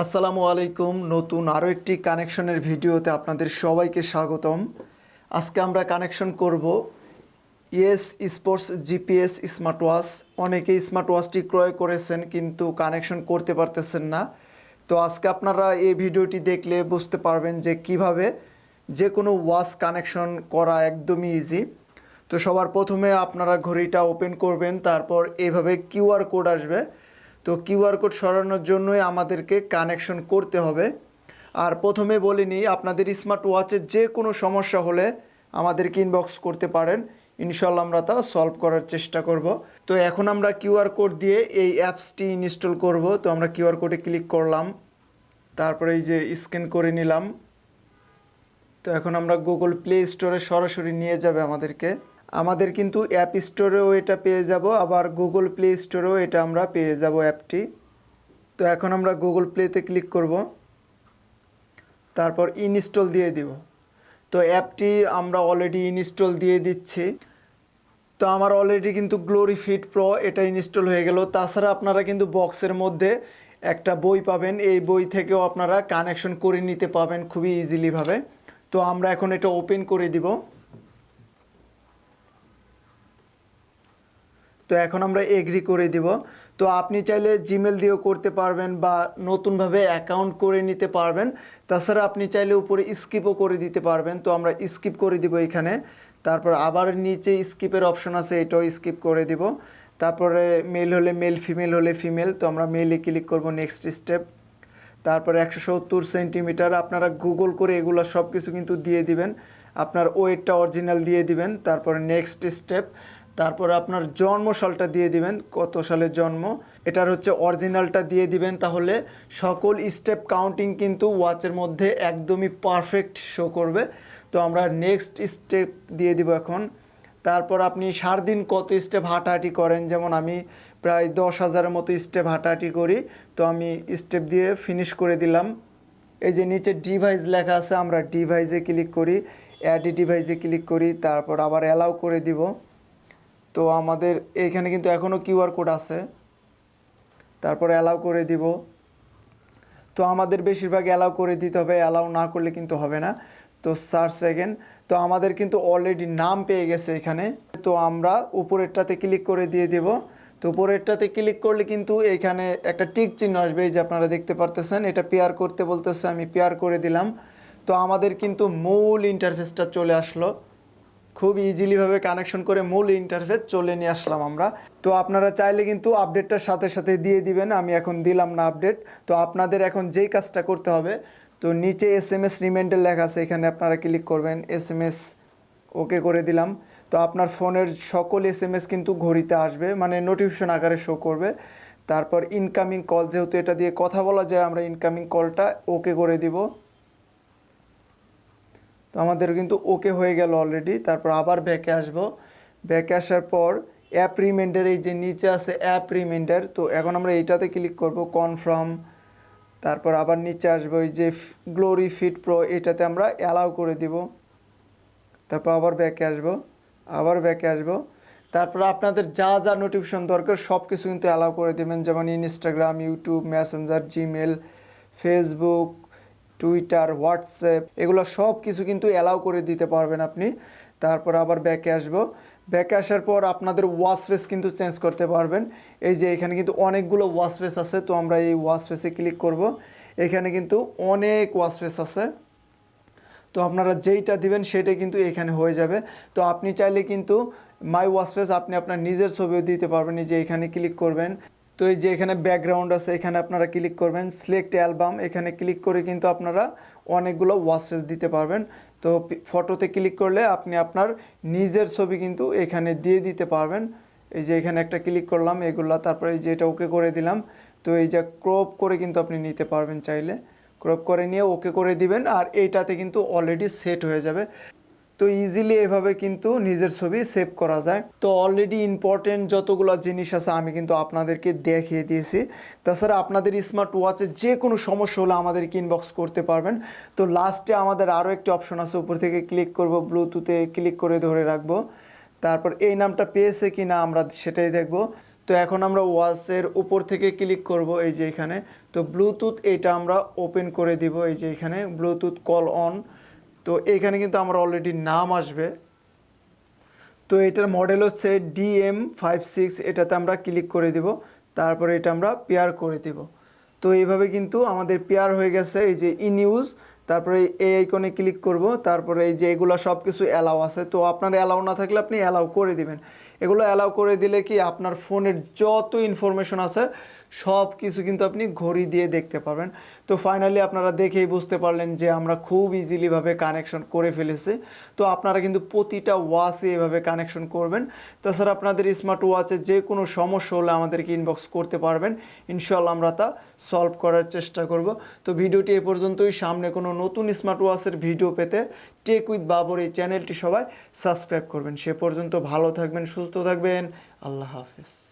আসসালামু আলাইকুম। নতুন আরও একটি কানেকশনের ভিডিওতে আপনাদের সবাইকে স্বাগতম। আজকে আমরা কানেকশন করব ES sports GPS smart watch. অনেকেই স্মার্ট ওয়াচটি ক্রয় করেছেন কিন্তু কানেকশন করতে পারতেছেন না। তো আজকে আপনারা এই ভিডিওটি দেখলে বুঝতে পারবেন যে কীভাবে যে কোনো ওয়াচ কানেকশন করা একদমই ইজি তো সবার প্রথমে আপনারা ঘড়িটা ওপেন করবেন, তারপর এইভাবে কিউআর কোড আসবে। তো কিউআর কোড সরানোর জন্যই আমাদেরকে কানেকশন করতে হবে। আর প্রথমে বলে নিই, আপনাদের স্মার্ট ওয়াচের যে কোনো সমস্যা হলে আমাদেরকে ইনবক্স করতে পারেন। ইনশাল্লাহ আমরা তা সলভ করার চেষ্টা করব। তো এখন আমরা কিউআর কোড দিয়ে এই অ্যাপসটি ইনস্টল করব। তো আমরা কিউআর কোডে ক্লিক করলাম। তারপরে এই যে স্ক্যান করে নিলাম। তো এখন আমরা গুগল প্লে স্টোরে সরাসরি নিয়ে যাবে আমাদেরকে। আমাদের কিন্তু অ্যাপ স্টোরেও এটা পেয়ে যাব, আবার গুগল প্লে স্টোরেও এটা আমরা পেয়ে যাব অ্যাপটি তো এখন আমরা গুগল প্লেতে ক্লিক করব। তারপর ইনস্টল দিয়ে দিব। তো অ্যাপটি আমরা অলরেডি ইনস্টল দিয়ে দিচ্ছি। তো আমার অলরেডি কিন্তু গ্লোরি ফিট প্রো এটা ইনস্টল হয়ে গেল। তাছাড়া আপনারা কিন্তু বক্সের মধ্যে একটা বই পাবেন। এই বই থেকেও আপনারা কানেকশন করে নিতে পাবেন খুবই ইজিলিভাবে তো আমরা এখন এটা ওপেন করে দিব। তো এখন আমরা এগ্রি করে দিব। তো আপনি চাইলে জিমেল দিয়েও করতে পারবেন বা নতুনভাবে অ্যাকাউন্ট করে নিতে পারবেন। তাছাড়া আপনি চাইলে উপরে স্কিপও করে দিতে পারবেন। তো আমরা স্কিপ করে দিব এখানে। তারপর আবার নিচে স্কিপের অপশন আছে, এটাও স্কিপ করে দিব। তারপরে মেল হলে মেল ফিমেল হলে ফিমেল তো আমরা মেলে ক্লিক করব নেক্সট স্টেপ তারপরে একশো সত্তর সেন্টিমিটার আপনারা গুগল করে এগুলো সব কিছু কিন্তু দিয়ে দিবেন। আপনার ওয়েটটা অরিজিনাল দিয়ে দিবেন। তারপরে নেক্সট স্টেপ তারপর আপনার জন্ম সালটা দিয়ে দিবেন, কত সালে জন্ম, এটার হচ্ছে অরিজিনালটা দিয়ে দিবেন, তাহলে সকল স্টেপ কাউন্টিং কিন্তু ওয়াচের মধ্যে একদমই পারফেক্ট শো করবে। তো আমরা নেক্সট স্টেপ দিয়ে দিব এখন। তারপর আপনি সারাদিন কত স্টেপ হাঁটাহাঁটি করেন, যেমন আমি প্রায় দশ হাজারের মতো স্টেপ হাঁটাহাঁটি করি, তো আমি স্টেপ দিয়ে ফিনিশ করে দিলাম। এই যে নিচে ডিভাইস লেখা আছে, আমরা ডিভাইসে ক্লিক করি অ্যাডি ডিভাইসে ক্লিক করি, তারপর আবার অ্যালাউ করে দিব। তো আমাদের এইখানে কিন্তু এখনও কিউআর কোড আছে। তারপর অ্যালাউ করে দিব। তো আমাদের বেশিরভাগ অ্যালাউ করে দিতে হবে অ্যালাউ না করলে কিন্তু হবে না। তো সার্চ সেকেন্ড তো আমাদের কিন্তু অলরেডি নাম পেয়ে গেছে এখানে। তো আমরা উপরেরটাতে ক্লিক করে দিয়ে দেব। তো উপরেরটাতে ক্লিক করলে কিন্তু এখানে একটা টিক চিহ্ন আসবে যে আপনারা দেখতে পারতেছেন। এটা পেয়ার করতে বলতেছে, আমি পেয়ার করে দিলাম। তো আমাদের কিন্তু মূল ইন্টারফেসটা চলে আসলো। খুব ইজিলিভাবে কানেকশন করে মূল ইন্টারফেস চলে নিয়ে আসলাম আমরা। তো আপনারা চাইলে কিন্তু আপডেটটার সাথে সাথে দিয়ে দিবেন, আমি এখন দিলাম না আপডেট তো আপনাদের এখন যেই কাজটা করতে হবে, তো নিচে এস এম এস রিমাইন্ডার লেখা আছে, এখানে আপনারা ক্লিক করবেন এস এম এস ওকে করে দিলাম। তো আপনার ফোনের সকল এস এম এস কিন্তু ঘড়িতে আসবে মানে নোটিফিকেশন আকারে শো করবে। তারপর ইনকামিং কল যেহেতু এটা দিয়ে কথা বলা যায়, আমরা ইনকামিং কলটা ওকে করে দিব। তো আমাদের কিন্তু ওকে হয়ে গেল অলরেডি তারপর আবার ব্যাকে আসব। ব্যাকে আসার পর অ্যাপ রিমাইন্ডার এই যে নিচে আছে অ্যাপ রিমাইন্ডার তো এখন আমরা এইটাতে ক্লিক করব কনফার্ম তারপর আবার নিচে আসব এই যে গ্লোরি ফিট প্রো এটাতে আমরা অ্যালাউ করে দিব। তারপর আবার ব্যাকে আসব, আবার ব্যাকে আসব। তারপর আপনাদের যা যা নোটিফিকেশন দরকার সব কিছু কিন্তু অ্যালাউ করে দেবেন। যেমন Instagram YouTube Messenger Gmail Facebook Twitter WhatsApp এগুলো সব কিছু কিন্তু অ্যালাউ করে দিতে পারবেন আপনি। তারপর আবার ব্যাকে আসব। ব্যাকে আসার পর আপনাদের ওয়াশ ফেস কিন্তু চেঞ্জ করতে পারবেন। এই যে এখানে কিন্তু অনেকগুলো ওয়াশ ফেস আছে, তো আমরা এই ওয়াশ ফেসে ক্লিক করব। এখানে কিন্তু অনেক ওয়াশ ফেস আছে। তো আপনারা যেইটা দিবেন সেটাই কিন্তু এখানে হয়ে যাবে। তো আপনি চাইলে কিন্তু মাই ওয়াশফেস আপনি আপনার নিজের ছবিও দিতে পারবেন। যে এখানে ক্লিক করবেন। তো এই যে এখানে ব্যাকগ্রাউন্ড আছে, এখানে আপনারা ক্লিক করবেন সিলেক্ট অ্যালবাম এখানে ক্লিক করে কিন্তু আপনারা অনেকগুলো ওয়াশফেস দিতে পারবেন। তো ফটোতে ক্লিক করলে আপনি আপনার নিজের ছবি কিন্তু এখানে দিয়ে দিতে পারবেন। এই যে এখানে একটা ক্লিক করলাম, এগুলা, তারপরে এই যে এটা ওকে করে দিলাম। তো এই যে ক্রপ করে কিন্তু আপনি নিতে পারবেন চাইলে। ক্রপ করে নিয়ে ওকে করে দিবেন, আর এইটাতে কিন্তু অলরেডি সেট হয়ে যাবে। তো ইজিলি এভাবে কিন্তু নিজের ছবি সেভ করা যায়। তো অলরেডি ইম্পর্টেন্ট যতগুলো জিনিস আছে আমি কিন্তু আপনাদেরকে দেখিয়ে দিয়েছি। তাছাড়া আপনাদের স্মার্ট ওয়াচে যে কোনো সমস্যা হলে আমাদেরকে ইনবক্স করতে পারবেন। তো লাস্টে আমাদের আরও একটি অপশন আছে, উপর থেকে ক্লিক করব ব্লুটুথে ক্লিক করে ধরে রাখব। তারপর এই নামটা পেয়েছে কি না আমরা সেটাই দেখব। তো এখন আমরা ওয়াচের উপর থেকে ক্লিক করব এই যে এখানে। তো ব্লুটুথ এটা আমরা ওপেন করে দিব এই যে এখানে। ব্লুটুথ কল অন তো এখানে কিন্তু আমার অলরেডি নাম আসবে। তো এটার মডেল হচ্ছে ডিএম ফাইভ সিক্স এটাতে আমরা ক্লিক করে দিব, তারপরে এটা আমরা পেয়ার করে দিব। তো এইভাবে কিন্তু আমাদের পেয়ার হয়ে গেছে এই যে ইনিউজ তারপরে এই আইকনে ক্লিক করব, তারপরে এই যে এগুলো সব কিছু অ্যালাউ আছে। তো আপনার অ্যালাউ না থাকলে আপনি অ্যালাউ করে দিবেন। এগুলো অ্যালাউ করে দিলে কি আপনার ফোনের যত ইনফরমেশন আছে সব কিছু কিন্তু আপনি ঘড়ি দিয়ে দেখতে পারবেন। তো ফাইনালি আপনারা দেখেই বুঝতে পারলেন যে আমরা খুব ইজিলিভাবে কানেকশন করে ফেলেছি। তো আপনারা কিন্তু প্রতিটা ওয়াচে এভাবে কানেকশন করবেন। তাছাড়া আপনাদের স্মার্ট ওয়াচে যে কোনো সমস্যা হলে আমাদেরকে ইনবক্স করতে পারবেন। ইনশাল্লাহ আমরা তা সলভ করার চেষ্টা করব। তো ভিডিওটি এ পর্যন্তই। সামনে কোনো নতুন স্মার্ট ওয়াচের ভিডিও পেতে টেক উইথ বাবর এই চ্যানেলটি সবাই সাবস্ক্রাইব করবেন। সে পর্যন্ত ভালো থাকবেন, সুস্থ থাকবেন। আল্লাহ হাফেজ।